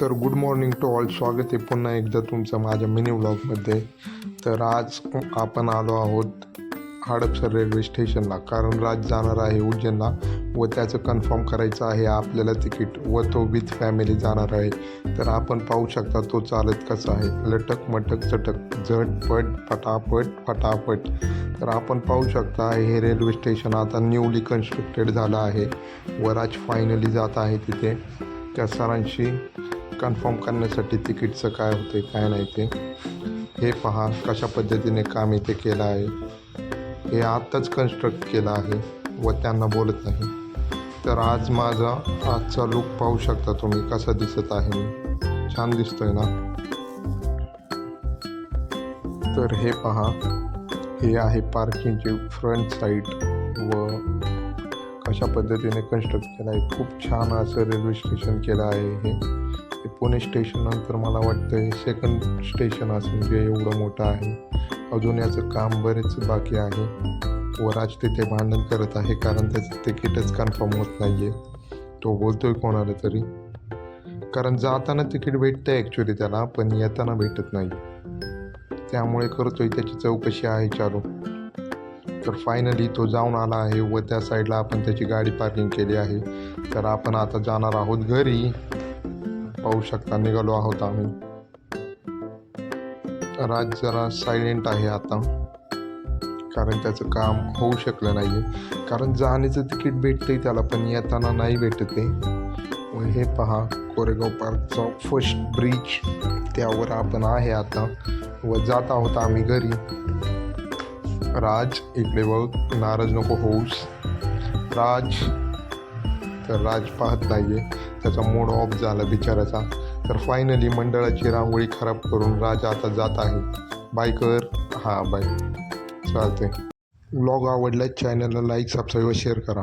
तर good morning to all स्वागत आहे पुन्हा एकदा तुमचं माझ्या मिनी ब्लॉगमध्ये तर आज आपण आलो आहोत हडपसर रेल्वे स्टेशनला कारण राज जाणार आहे उज्जैनला व त्याचं कन्फर्म करायचं आहे आपल्याला तिकीट व तो विथ फॅमिली जाणार आहे. तर आपण पाहू शकता तो चालत कसा आहे. लटक मटक चटक झटपट फटाफट फटाफट तर आपण पाहू शकता हे रेल्वे स्टेशन आता न्यूली कन्स्ट्रक्टेड झालं आहे. व राज फायनली जात आहे तिथे. त्या सरांशी कन्फर्म करण्यासाठी तिकीटचं काय होते काय नाही ते. हे पहा कशा पद्धतीने काम इथे केलं आहे. हे आत्ताच कन्स्ट्रक्ट केलं आहे व त्यांना बोलत नाही. तर आज माझा आजचा लुक पाहू शकता तुम्ही कसा दिसत आहे मी. छान दिसतोय ना? तर हे पहा हे आहे पार्किंगचे फ्रंट साईड व कशा पद्धतीने कन्स्ट्रक्ट केलं आहे. खूप छान असं रेल्वे स्टेशन केलं आहे हे. ते पुणे स्टेशन नंतर मला वाटतं हे सेकंड स्टेशन असेल जे एवढं मोठं आहे. अजून याचं काम बरेच बाकी आहे. व तिथे भांडण करत आहे कारण त्याचं तिकीटच कन्फर्म होत नाही आहे तो बोलतोय कोणाला तरी. कारण जाताना तिकीट भेटतं ॲक्च्युली त्याला पण येताना भेटत नाही. त्यामुळे करतोय त्याची चौकशी आहे चालू. तर फायनली तो जाऊन आला आहे व त्या साईडला आपण त्याची गाडी पार्किंग केली आहे. तर आपण आता जाणार आहोत घरी. पाहू शकता निघालो आहोत आम्ही. राज जरा सायलेंट आहे आता. कारण त्याचं काम होऊ शकलं नाही आहे कारण जाण्याचं तिकीट भेटतंय त्याला पण येताना नाही भेटत आहे मग हे पहा कोरेगाव पार्कचा फर्स्ट ब्रिज त्यावर आपण आहे आता. व जात आहोत आम्ही घरी. राज इकडे बघ नाराज नको होऊस. राज तर राज पाहत नाही आहे त्याचा मूड ऑफ झाला बिचाराचा तर फायनली मंडळाची रांगोळी खराब करून राजा आता जात आहे. बाय कर. हां बाय चालते ब्लॉग आवडला चॅनलला लाईक सबस्क्राईब शेअर करा.